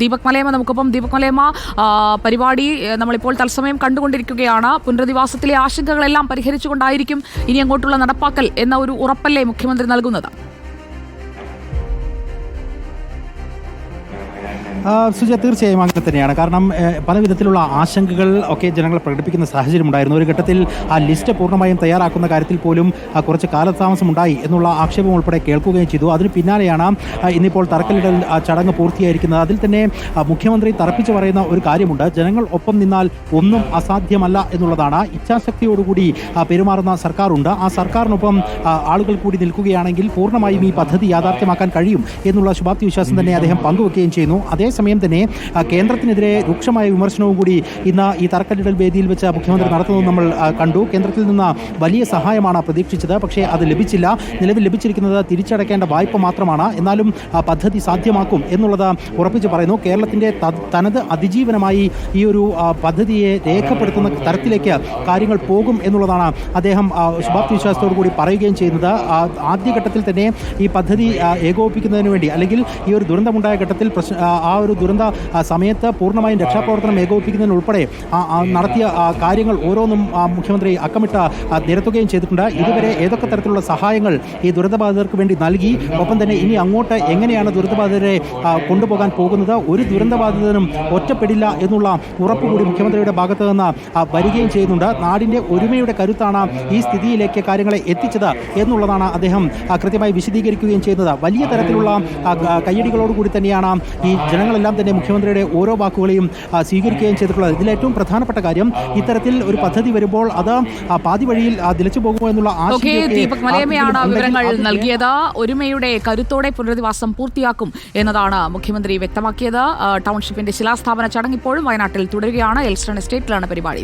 ദീപക് മലയമ്മ നമുക്കൊപ്പം. ദീപക് മലയമ്മ ആ, പരിപാടി നമ്മളിപ്പോൾ തത്സമയം കണ്ടുകൊണ്ടിരിക്കുകയാണ്. പുനരധിവാസത്തിലെ ആശങ്കകളെല്ലാം പരിഹരിച്ചുകൊണ്ടായിരിക്കും ഇനി അങ്ങോട്ടുള്ള നടപ്പാക്കൽ എന്ന ഒരു ഉറപ്പല്ലേ മുഖ്യമന്ത്രി നൽകുന്നത്? സുജ തീർച്ചയായും അങ്ങനെ തന്നെയാണ്. കാരണം പല വിധത്തിലുള്ള ആശങ്കകൾ ഒക്കെ ജനങ്ങൾ പ്രകടിപ്പിക്കുന്ന സാഹചര്യം ഉണ്ടായിരുന്നു. ഒരു ഘട്ടത്തിൽ ആ ലിസ്റ്റ് പൂർണമായും തയ്യാറാക്കുന്ന കാര്യത്തിൽ പോലും കുറച്ച് കാലതാമസം ഉണ്ടായി എന്നുള്ള ആക്ഷേപം ഉൾപ്പെടെ കേൾക്കുകയും ചെയ്തു. അതിന് പിന്നാലെയാണ് ഇന്നിപ്പോൾ തറക്കല്ലിടൽ ചടങ്ങ് പൂർത്തിയായിരിക്കുന്നത്. അതിൽ തന്നെ മുഖ്യമന്ത്രി തറപ്പിച്ച് പറയുന്ന ഒരു കാര്യമുണ്ട്. ജനങ്ങൾ ഒപ്പം നിന്നാൽ ഒന്നും അസാധ്യമല്ല എന്നുള്ളതാണ്. ഇച്ഛാശക്തിയോടുകൂടി പെരുമാറുന്ന സർക്കാരുണ്ട്. ആ സർക്കാരിനൊപ്പം ആളുകൾ കൂടി നിൽക്കുകയാണെങ്കിൽ പൂർണമായും ഈ പദ്ധതി യാഥാർത്ഥ്യമാക്കാൻ കഴിയും എന്നുള്ള ശുഭാപ്തി വിശ്വാസം തന്നെ അദ്ദേഹം പങ്കുവെക്കുകയും ചെയ്യുന്നു. അതേസമയം തന്നെ കേന്ദ്രത്തിനെതിരെ രൂക്ഷമായ വിമർശനവും കൂടി ഇന്ന് ഈ തറക്കല്ലിടൽ വേദിയിൽ വെച്ച് മുഖ്യമന്ത്രി നടത്തുന്നത് നമ്മൾ കണ്ടു. കേന്ദ്രത്തിൽ നിന്ന് വലിയ സഹായമാണ് പ്രതീക്ഷിച്ചത്. പക്ഷേ അത് ലഭിച്ചില്ല. നിലവിൽ ലഭിച്ചിരിക്കുന്നത് തിരിച്ചടയ്ക്കേണ്ട വായ്പ മാത്രമാണ്. എന്നാലും പദ്ധതി സാധ്യമാക്കും എന്നുള്ളത് ഉറപ്പിച്ച് പറയുന്നു. കേരളത്തിന്റെ ത- തനത് അതിജീവനമായി ഈ ഒരു പദ്ധതിയെ രേഖപ്പെടുത്തുന്ന തരത്തിലേക്ക് കാര്യങ്ങൾ പോകും എന്നുള്ളതാണ് അദ്ദേഹം ശുഭാപ്തി വിശ്വാസത്തോടു കൂടി പറയുകയും ചെയ്യുന്നത്. ആദ്യഘട്ടത്തിൽ തന്നെ ഈ പദ്ധതി ഏകോപിപ്പിക്കുന്നതിന് വേണ്ടി അല്ലെങ്കിൽ ഈ ഒരു ദുരന്തമുണ്ടായ ഘട്ടത്തിൽ പ്രശ്ന ആ, ഒരു ദുരന്ത സമയത്ത് പൂർണമായും രക്ഷാപ്രവർത്തനം ഏകോപിപ്പിക്കുന്നതിന് ഉൾപ്പെടെ നടത്തിയ കാര്യങ്ങൾ ഓരോന്നും മുഖ്യമന്ത്രി അക്കമിട്ട് നിരത്തുകയും ചെയ്തിട്ടുണ്ട്. ഇതുവരെ ഏതൊക്കെ തരത്തിലുള്ള സഹായങ്ങൾ ഈ ദുരന്തബാധിതർക്ക് വേണ്ടി നൽകി? ഒപ്പം തന്നെ ഇനി അങ്ങോട്ട് എങ്ങനെയാണ് ദുരന്തബാധിതരെ കൊണ്ടുപോകാൻ പോകുന്നത്? ഒരു ദുരന്തബാധിതനും ഒറ്റപ്പെടില്ല എന്നുള്ള ഉറപ്പ് കൂടി മുഖ്യമന്ത്രിയുടെ ഭാഗത്ത് നിന്ന് വരികയും ചെയ്യുന്നുണ്ട്. നാടിന്റെ ഒരുമയുടെ കരുത്താണ് ഈ സ്ഥിതിയിലേക്ക് കാര്യങ്ങളെ എത്തിച്ചത് എന്നുള്ളതാണ് അദ്ദേഹം കൃത്യമായി വിശദീകരിക്കുകയും ചെയ്യുന്നത്. വലിയ തരത്തിലുള്ള കയ്യടികളോടുകൂടി തന്നെയാണ് ഈ ജനങ്ങളെല്ലാം തന്നെ മുഖ്യമന്ത്രിയുടെ ഓരോ വാക്കുകളെയും സ്വീകരിക്കുകയും ചെയ്തിട്ടുള്ളത്. ഇതിൽ ഏറ്റവും പ്രധാനപ്പെട്ട കാര്യം ഇത്തരത്തിൽ ഒരു പദ്ധതി വരുമ്പോൾ അത് പാതി വഴിയിൽ ആ, നിലച്ചു പോകുമോ എന്നുള്ള ദീപക് മലയമ്മയാണ് വിവരങ്ങൾ നൽകിയത്. ഒരുമയുടെ കരുത്തോടെ പുനരധിവാസം പൂർത്തിയാക്കും എന്നതാണ് മുഖ്യമന്ത്രി വ്യക്തമാക്കിയത്. ടൗൺഷിപ്പിന്റെ ശിലാസ്ഥാപന ചടങ്ങ് ഇപ്പോഴും വയനാട്ടിൽ തുടരുകയാണ്. എൽസ്റ്റൺ എസ്റ്റേറ്റിലാണ് പരിപാടി.